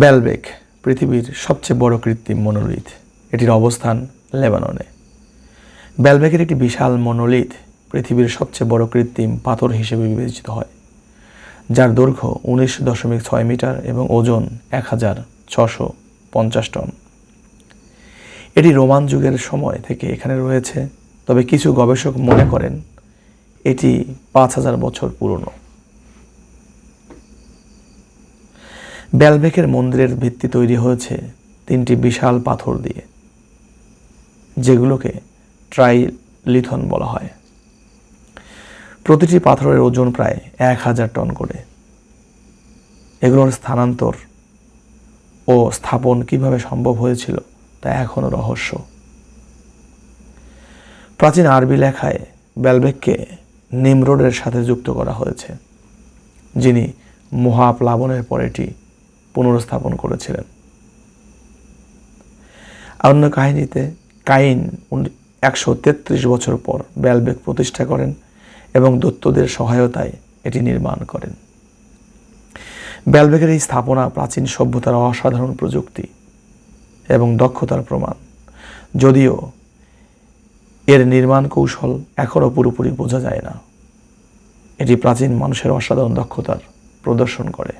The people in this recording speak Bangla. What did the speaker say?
ব্যালবেক পৃথিবীর সবচেয়ে বড় কৃত্রিম মনোলিথ। এটির অবস্থান লেবাননে। ব্যালবেকের একটি বিশাল মনোলিথ পৃথিবীর সবচেয়ে বড় কৃত্রিম পাথর হিসেবে বিবেচিত হয়, যার দৈর্ঘ্য উনিশ দশমিক ছয় মিটার এবং ওজন এক হাজার ছশো পঞ্চাশ টন। এটি রোমান যুগের সময় থেকে এখানে রয়েছে, তবে কিছু গবেষক মনে করেন এটি পাঁচ হাজার বছর পুরনো। ব্যালবেকের মন্দিরের ভিত্তি তৈরি হয়েছে তিনটি বিশাল পাথর দিয়ে, যেগুলোকে ট্রাইলিথন বলা হয়। প্রতিটি পাথরের ওজন প্রায় এক হাজার টন করে। এগুলোর স্থানান্তর ও স্থাপন কীভাবে সম্ভব হয়েছিল তা এখনও রহস্য। প্রাচীন আরবি লেখায় ব্যালবেককে নিমরোডের সাথে যুক্ত করা হয়েছে, যিনি মহাপ্লাবনের পর এটি পুনরস্থাপন করেছিলেন। অন্য কাহিনীতে কাইন একশো তেত্রিশ বছর পর ব্যালবেক প্রতিষ্ঠা করেন এবং দত্তদের সহায়তায় এটি নির্মাণ করেন। ব্যালবেকের এই স্থাপনা প্রাচীন সভ্যতার অসাধারণ প্রযুক্তি এবং দক্ষতার প্রমাণ। যদিও এর নির্মাণ কৌশল এখনও পুরোপুরি বোঝা যায় না। এটি প্রাচীন মানুষের অসাধারণ দক্ষতার প্রদর্শন করে।